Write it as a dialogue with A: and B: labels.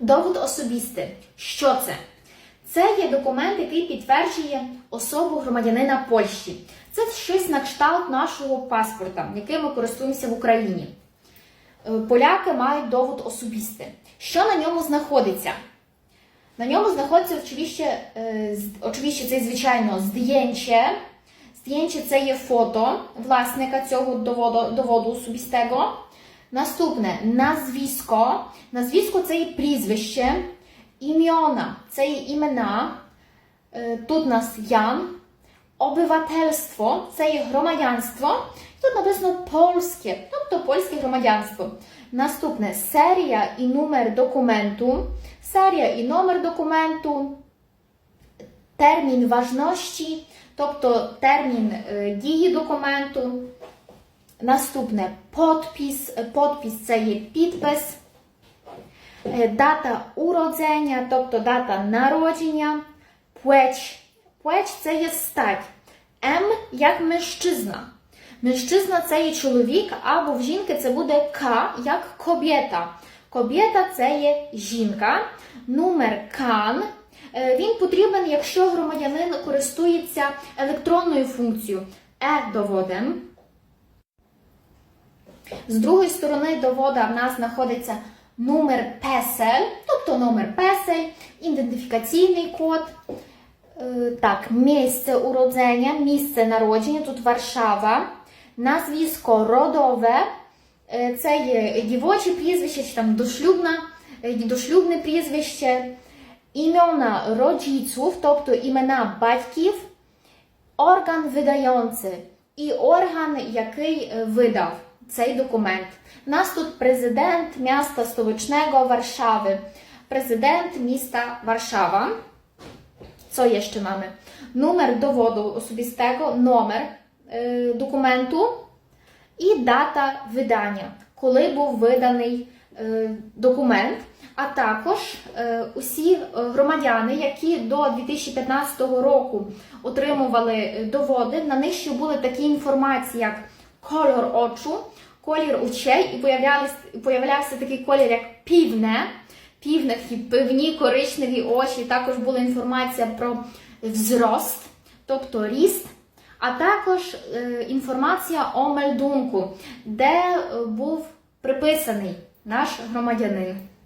A: Довод особистий. Що це? Це є документ, який підтверджує особу громадянина Польщі. Це щось на кшталт нашого паспорта, яким ми користуємося в Україні. Е, Поляки мають довод особистий. Що на ньому знаходиться? На ньому знаходиться очевидно, е, очевидно це звичайно здjęcie. Здjęcie це є фото власника цього доводу, доводу особистого. Наступне назвісько. Назвісько це є прізвище, ім'яна це є імена. Е, Тут у нас Ян. Обивательство це є громадянство. Тут написано польське, тобто польське громадянство. Наступне серія і номер документу. Серія і номер документу. Термін важності, тобто термін е, дії документу. Наступне подпис. Подпис це є підпис. Е, Дата уродження, тобто дата народження. Пłeć. Пłeć це є стать. М як мужчина. Мужчина це є чоловік, або в жінки це буде К як кобєта. Кобєта це є жінка. Номер КАН. Е, Він потрібен, якщо громадянин користується електронною функцією е-доводом. З другої сторони довода в нас знаходиться номер песель, тобто номер песель, ідентифікаційний код. Е, Так, місце уродження, місце народження, тут Варшава, назвісько родове, е, це є дівоче прізвище, чи там дошлюбна, е, дошлюбне прізвище, імена роdziców, тобто імена батьків, орган видający і орган, який видав цей документ. Нас тут президент міста столичного Варшави, президент міста Warszawa. Co jeszcze mamy? Numer dowodu osobistego, numer е, документу і дата видання, коли був виданий е, документ, а також е, усі громадяни, які до 2015 року отримували е, доводи, на них ще були такі інформації, як кольор очу, колір очей, і появлявся такий колір, як півне. півне, такі пивні коричневі очі. Також була інформація про взрост, тобто ріст, а також е, інформація о мельдунку, де е, був приписаний наш громадянин.